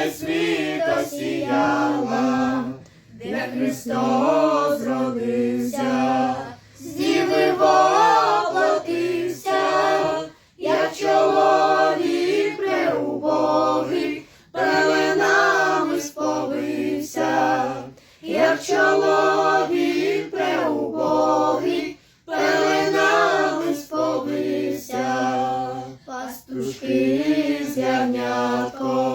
увесь світ осіяла, де Христос родився, з діви воплотився, як чоловік преубогий, пеленами сповився, як чоловік преубогий, пеленами сповився, пастушки з ягнятком,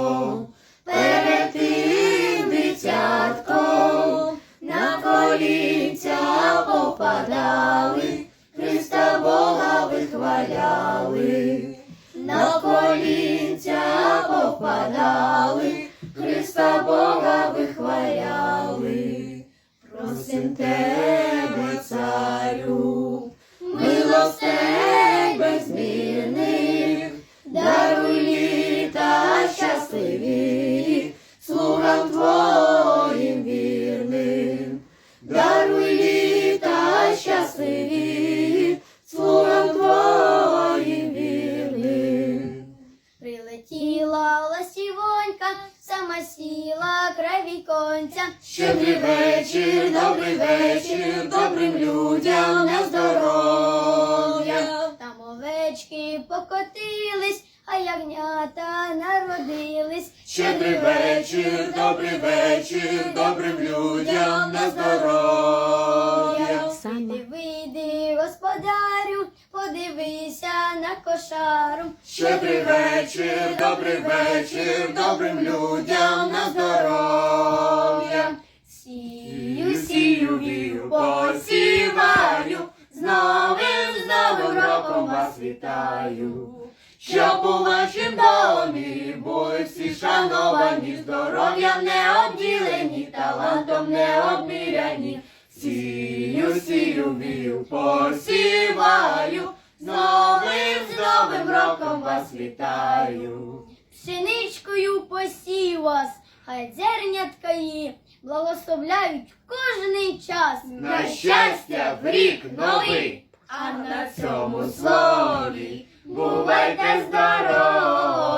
попадали, Христа Бога вихваляли, на колінця попадали, Христа Бога вихваляли, просим тебе, царю, милостей безмірних, даруй літа щасливі, сама сіла край віконця. Щедрий вечір, добрий вечір, добрим людям на здоров'я. Там овечки покотились, а ягнята народились. Щедрий вечір, добрий вечір, добрим людям на здоров'я. Подивися на кошару. Щедрий вечір, добрий вечір, добрим людям на здоров'я. Сію, Сію, вію, посіваю, з новим, з новим роком вас вітаю. Щоб у вашім домі були всі шановані, здоров'ям не обділені, талантом не обміряні. Сію, сію, вію, посіваю, новим, з новим роком вас вітаю. Пшеничкою посів вас, хай зернятка її благословляють кожний час. На щастя в рік новий, а на цьому слові бувайте здорові.